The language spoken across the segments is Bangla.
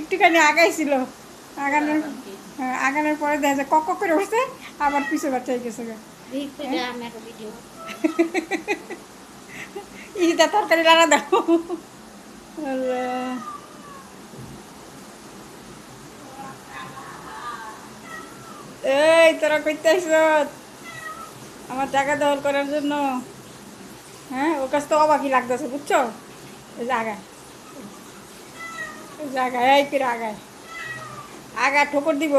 একটুখানি আগাইছিল। আগানোর হ্যাঁ, আগানোর পরে দেখা যায় কক করে উঠছে আবার পিছু বাচ্চাই গেছে ইটা তরকারি লাড়া দাও। এই তোরা করতে আমার টাকা দখল করার জন্য। হ্যাঁ ওর কাছ তো অবাকই লাগতেছে বুঝছ? এই যে আগায় এই করে আগায় আগা ঠোকর দিব।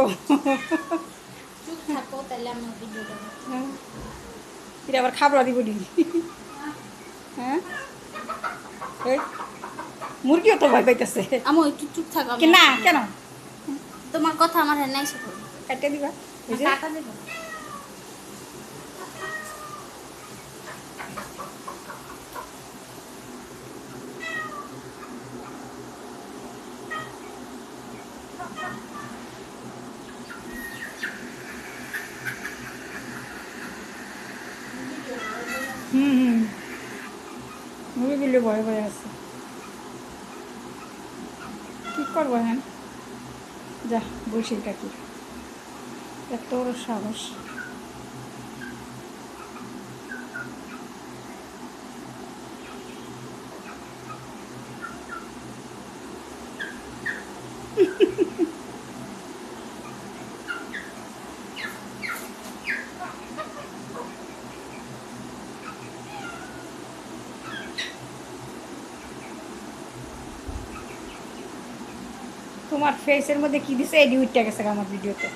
চুপ থাকো তাহলে আমি ভিডিওটা হ্যাঁ। এটা আবার খাবড়া দিব নি। হ্যাঁ? মুরগিও তো ভয় পাইতেছে। আমি একটু চুপ থাকো না কেন? তোমার কথা আমার হ্যাঁ নাই শুধু কাটে দিবা যে। দেবো? হুম হুম। মুরগিগুলো ভয় ভয় আছে। কি করব হ্যাঁ যা বসে কাকি এত সাহস। তোমার ফেসের মধ্যে কি দিছে? এডি উঠতে গেছে আমার ভিডিওতে